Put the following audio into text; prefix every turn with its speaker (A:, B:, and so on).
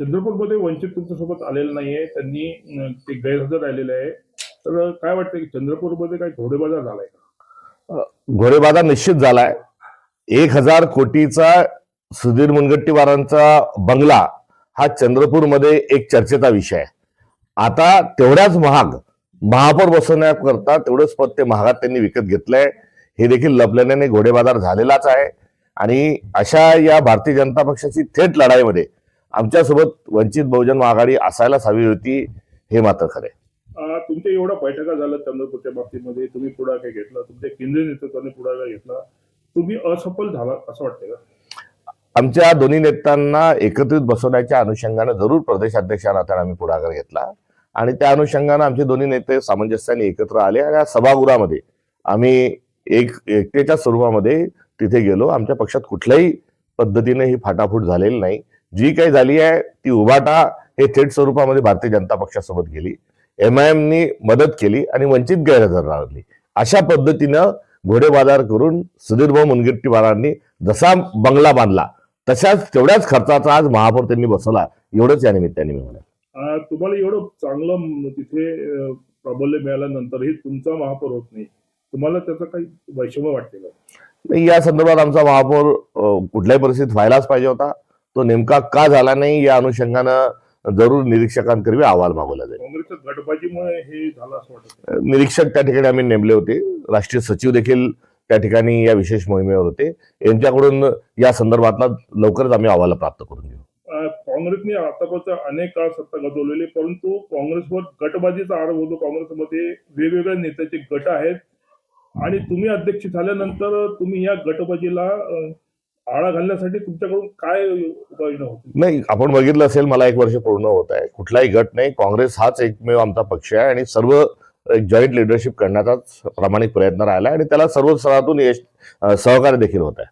A: चंद्रपूरमध्ये वंचित तुमच्यासोबत आलेलं नाहीये. त्यांनी ते गैरहजर राहिलेले आहे. तर काय वाटतं की चंद्रपूरमध्ये काही घोडेबाजार झालाय का?
B: घोडेबाजार निश्चित झालाय. एक हजार कोटीचा सुधीर मुनगट्टीवारांचा बंगला हा चंद्रपूरमध्ये एक चर्चेचा विषय आहे. आता तेवढ्याच महाग महापौर बसवण्याकरता तेवढंच पद ते महागात त्यांनी विकत घेतलंय. हे देखील लपल्याने घोडेबाजार झालेलाच आहे. आणि अशा या भारतीय जनता पक्षाची थेट लढाईमध्ये आमच्यासोबत वंचित बहुजन आघाडी असायलाच हवी होती हे मात्र खरं
A: तुमच्या एवढ्या बैठका झाल्या चंद्रपूरच्या बाबतीमध्ये तुम्ही पुढाकार घेतला तुमच्या केंद्रीय नेतृत्वाने पुढाकार घेतला तुम्ही असफल झाला असं वाटतंय का?
B: आमच्या दोन्ही नेत्यांना एकत्रित बसवण्याच्या अनुषंगाने जरूर प्रदेशाध्यक्षा नात्याने आम्ही पुढाकार घेतला. आणि त्या अनुषंगाने आमचे दोन्ही नेते सामंजस्याने एकत्र आले आणि या सभागृहामध्ये आम्ही एक एकतेच्या स्वरूपामध्ये तिथे गेलो. आमच्या पक्षात कुठल्याही पद्धतीने ही फाटाफूट झालेली नाही. जी काही झाली आहे ती उभाटा हे थेट स्वरूपामध्ये भारतीय जनता पक्षासोबत गेली. एम आय एमनी मदत केली आणि वंचित गैरहजर राहिली. अशा पद्धतीनं घोडेबाजार करून सुधीरभाऊ मुनगट्टीवारांनी जसा बंगला बांधला तशाच तेवढ्याच खर्चाचा आज महापौर त्यांनी बसवला. एवढंच या निमित्ताने मी म्हणेन.
A: अं, तुम्हाला एवढं चांगलं तिथे प्राबल्य मिळाल्यानंतरही तुमचा महापौर होत नाही. तुम्हाला त्याचं काही वैषम्य वाटते का?
B: या संदर्भात आमचा महापौर कुठल्याही परिस्थितीत व्हायलाच पाहिजे होता. तो नेमका का झाला नाही या अनुषंगानं जरूर निरीक्षकांकरवी अहवाल मागवला जाईल.
A: हे
B: निरीक्षक त्या ठिकाणी आम्ही नेमले होते. राष्ट्रीय सचिव देखील त्या ठिकाणी या विशेष मोहिमेवर होते. यांच्याकडून या संदर्भातला लवकरच आम्ही अहवाल प्राप्त करून घेऊ.
A: काँग्रेसने आतापर्यंत अनेक काळ सत्ता गाजवलेली परंतु काँग्रेसवर गटबाजीचा आरोप होतो. काँग्रेसमध्ये वेगवेगळ्या नेत्याचे गट आहेत. आणि तुम्ही अध्यक्ष झाल्यानंतर तुम्ही या गटबाजीला आळा घालण्यासाठी तुमच्याकडून काय उपाययोजना होती
B: नाही आपण बघितलं असेल मला एक वर्ष पूर्ण होत आहे. कुठलाही गट नाही काँग्रेस हाच एकमेव आमचा पक्ष आहे आणि सर्व जॉईंट लिडरशिप करण्याचाच प्रामाणिक प्रयत्न राहिला आहे आणि त्याला सर्व स्तरातून यश सहकार्य देखील होत आहे.